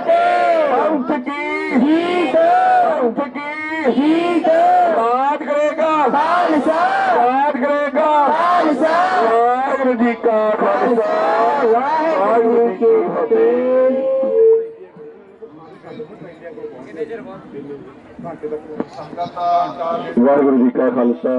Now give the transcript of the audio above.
ਪੰਥ ਕੀ? Heat ਪੰਥ ਕੀ? Heat ਰਾਜ ਕਰੇਗਾ। ਖਾਲਸਾ। ਰਾਜ ਕਰੇਗਾ। ਖਾਲਸਾ। ਵਾਹਿਗੁਰੂ ਜੀ ਕਾ ਖਾਲਸਾ। ਵਾਹਿਗੁਰੂ ਜੀ ਕੀ ਫਤਿਹ। ਵਾਹਿਗੁਰੂ ਜੀ ਕਾ ਖਾਲਸਾ।